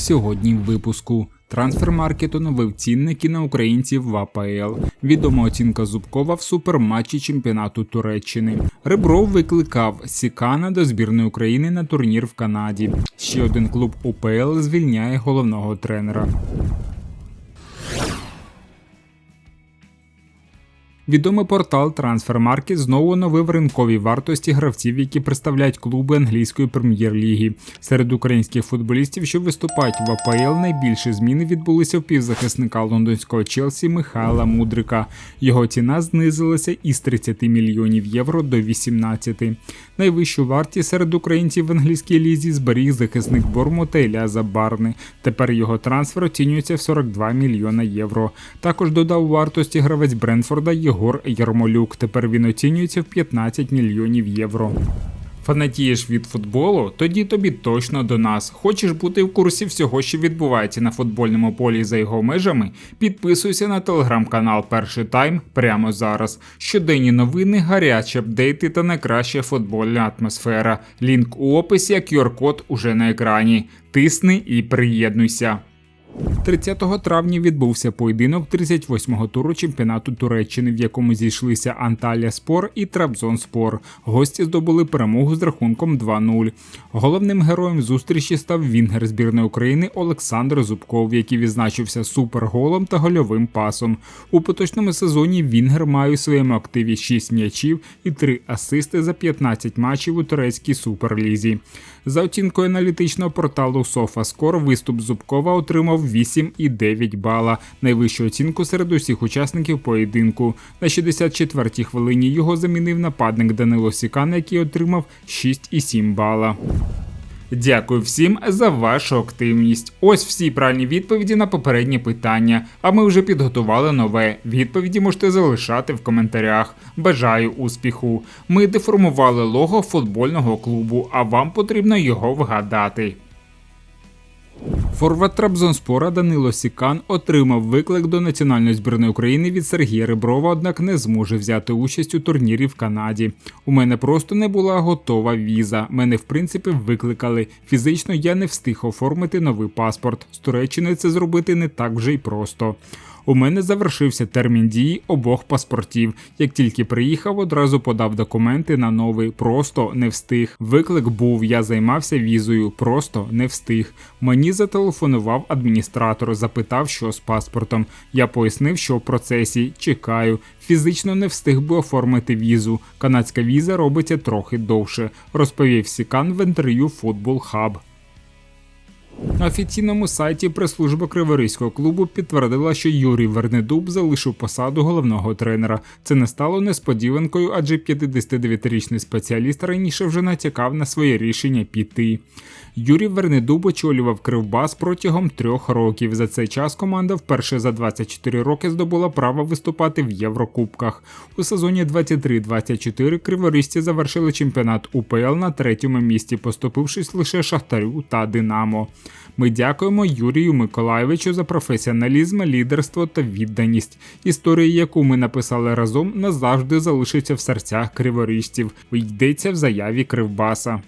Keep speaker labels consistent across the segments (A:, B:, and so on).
A: Сьогодні в випуску трансфермаркет оновив цінники на українців в АПЛ. Відома оцінка Зубкова в суперматчі чемпіонату Туреччини. Ребров викликав Сікана до збірної України на турнір в Канаді. Ще один клуб УПЛ звільняє головного тренера. Відомий портал Transfermarkt знову оновив ринкові вартості гравців, які представляють клуби англійської прем'єр-ліги. Серед українських футболістів, що виступають в АПЛ, найбільші зміни відбулися в півзахисника лондонського Челсі Михайла Мудрика. Його ціна знизилася із 30 мільйонів євро до 18. Найвищу вартість серед українців в англійській лізі зберіг захисник Бормута Ілля Забарни. Тепер його трансфер оцінюється в 42 мільйона євро. Також додав вартості гравець Бренфорда Єгор Ярмолюк. Тепер він оцінюється в 15 мільйонів євро. Фанатієш від футболу? Тоді тобі точно до нас. Хочеш бути в курсі всього, що відбувається на футбольному полі за його межами? Підписуйся на телеграм-канал Перший Тайм прямо зараз. Щоденні новини, гарячі апдейти та найкраща футбольна атмосфера. Лінк у описі, QR-код уже на екрані. Тисни і приєднуйся. 30 травня відбувся поєдинок 38-го туру чемпіонату Туреччини, в якому зійшлися Анталія Спор і Трабзон Спор. Гості здобули перемогу з рахунком 2-0. Головним героєм зустрічі став Вінгер збірної України Олександр Зубков, який відзначився суперголом та гольовим пасом. У поточному сезоні Вінгер має у своєму активі 6 м'ячів і 3 асисти за 15 матчів у турецькій суперлізі. За оцінкою аналітичного порталу SofaScore виступ Зубкова отримав 8,9 бала, найвищу оцінку серед усіх учасників поєдинку. На 64-й хвилині його замінив нападник Данило Сікан, який отримав 6,7 бала. Дякую всім за вашу активність. Ось всі правильні відповіді на попередні питання. А ми вже підготували нове. Відповіді можете залишати в коментарях. Бажаю успіху. Ми деформували лого футбольного клубу, а вам потрібно його вгадати. Форвард Трабзонспора Данило Сікан отримав виклик до національної збірної України від Сергія Реброва, однак не зможе взяти участь у турнірі в Канаді. У мене просто не була готова віза. Мене в принципі викликали. Фізично я не встиг оформити новий паспорт. З Туреччини це зробити не так вже й просто. У мене завершився термін дії обох паспортів. Як тільки приїхав, одразу подав документи на новий. Просто не встиг. Виклик був, я займався візою, просто не встиг. Мені зателефонував адміністратор, запитав, що з паспортом. Я пояснив, що в процесі чекаю. Фізично не встиг би оформити візу. Канадська віза робиться трохи довше, розповів Сікан в інтерв'ю Football Hub. На офіційному сайті прес-служба Криворізького клубу підтвердила, що Юрій Вернедуб залишив посаду головного тренера. Це не стало несподіванкою, адже 59-річний спеціаліст раніше вже натякав на своє рішення піти. Юрій Вернедуб очолював Кривбас протягом трьох років. За цей час команда вперше за 24 роки здобула право виступати в Єврокубках. У сезоні 23-24 криворізці завершили чемпіонат УПЛ на третьому місці, поступившись лише Шахтарю та Динамо. Ми дякуємо Юрію Миколаєвичу за професіоналізм, лідерство та відданість. Історія, яку ми написали разом, назавжди залишиться в серцях криворіжців. Йдеться в заяві Кривбаса.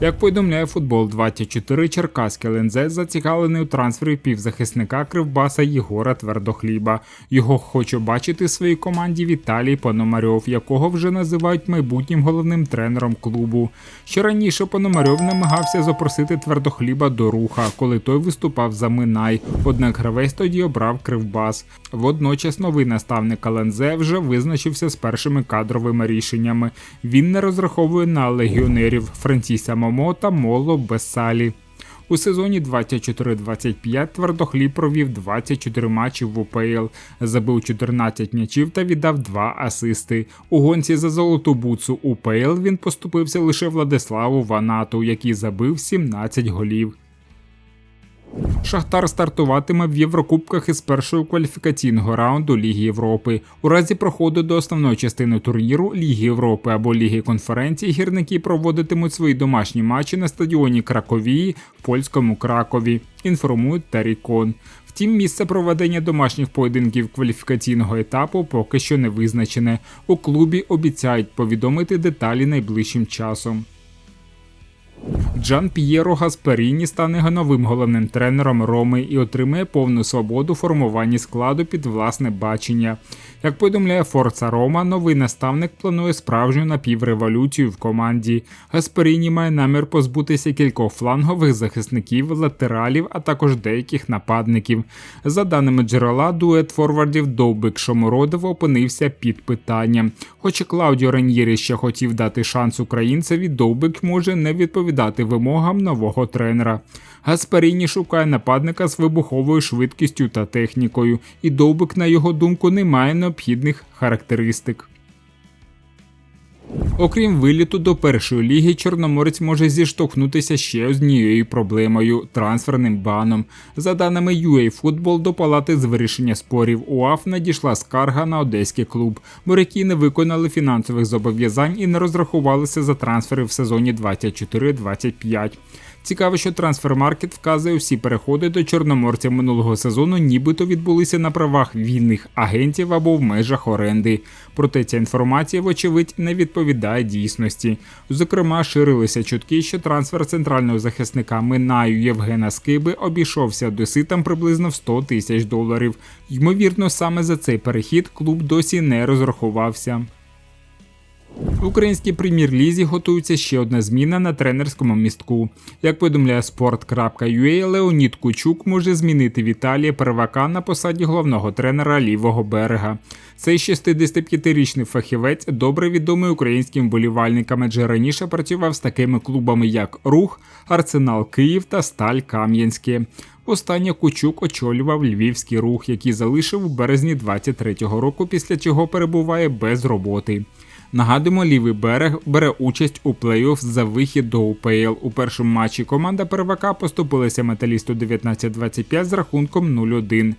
A: Як повідомляє футбол 24 Черкаське ЛНЗ зацікавлений у трансфері півзахисника Кривбаса Єгора Твердохліба. Його хоче бачити в своїй команді Віталій Пономарьов, якого вже називають майбутнім головним тренером клубу. Ще раніше Пономарьов намагався запросити твердохліба до руха, коли той виступав за Минай. Однак гравець тоді обрав Кривбас. Водночас новий наставник ЛНЗ вже визначився з першими кадровими рішеннями. Він не розраховує на легіонерів Франції Момо та Моло Бесалі. У сезоні 24-25 твердохліб провів 24 матчі в УПЛ, забив 14 м'ячів та віддав 2 асисти. У гонці за золоту буцу УПЛ він поступився лише Владиславу Ванату, який забив 17 голів. Шахтар стартуватиме в Єврокубках із першого кваліфікаційного раунду Ліги Європи. У разі проходу до основної частини турніру Ліги Європи або Ліги конференції гірники проводитимуть свої домашні матчі на стадіоні Краковії в польському Кракові. Інформують Тарікон. Втім, місце проведення домашніх поєдинків кваліфікаційного етапу поки що не визначене. У клубі обіцяють повідомити деталі найближчим часом. Джан П'єро Гасперіні стане новим головним тренером Роми і отримає повну свободу формування складу під власне бачення. Як повідомляє Форца Рома, новий наставник планує справжню напівреволюцію в команді. Гасперіні має намір позбутися кількох флангових захисників, латералів, а також деяких нападників. За даними джерела, дует форвардів Довбик Шомородов опинився під питанням. Хоч Клаудіо Раньєрі ще хотів дати шанс українцеві, Довбик може не відповідати вимогам нового тренера. Гасперіні шукає нападника з вибуховою швидкістю та технікою, і Довбик, на його думку, не має необхідних характеристик. Окрім виліту до першої ліги, Чорноморець може зіштовхнутися ще однією проблемою трансферним баном. За даними UA Football, до палати з вирішення спорів УАФ надійшла скарга на одеський клуб. Моряки не виконали фінансових зобов'язань і не розрахувалися за трансфери в сезоні 24-25. Цікаво, що трансфермаркет вказує всі переходи до чорноморця минулого сезону, нібито відбулися на правах вільних агентів або в межах оренди. Проте ця інформація, вочевидь, не відповідає дійсності. Зокрема, ширилися чутки, що трансфер центрального захисника Минаю Євгена Скиби обійшовся доситам приблизно в 100 тисяч доларів. Ймовірно, саме за цей перехід клуб досі не розрахувався. В українській прем'єр-лізі готується ще одна зміна на тренерському містку. Як повідомляє sport.ua, Леонід Кучук може змінити Віталія Первака на посаді головного тренера лівого берега. Цей 65-річний фахівець добре відомий українським болівальникам, адже раніше працював з такими клубами, як Рух, Арсенал Київ та Сталь Кам'янське. Останнє Кучук очолював львівський рух, який залишив у березні 23-го року, після чого перебуває без роботи. Нагадуємо, лівий берег бере участь у плей-офф за вихід до УПЛ. У першому матчі команда первака поступилася металісту 19-25 з рахунком 0-1.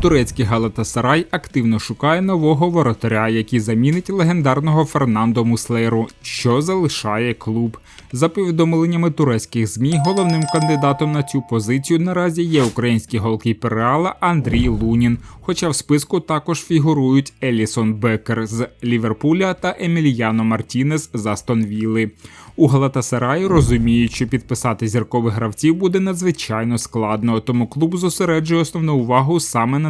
A: Турецький Галатасарай активно шукає нового воротаря, який замінить легендарного Фернандо Муслейру, що залишає клуб. За повідомленнями турецьких змі, головним кандидатом на цю позицію наразі є український голкіпер Реала Андрій Лунін. Хоча в списку також фігурують Елісон Бекер з Ліверпуля та Еміліяно Мартінес з Астон Вілли. У Галатасараю розуміють, що підписати зіркових гравців буде надзвичайно складно, тому клуб зосереджує основну увагу саме на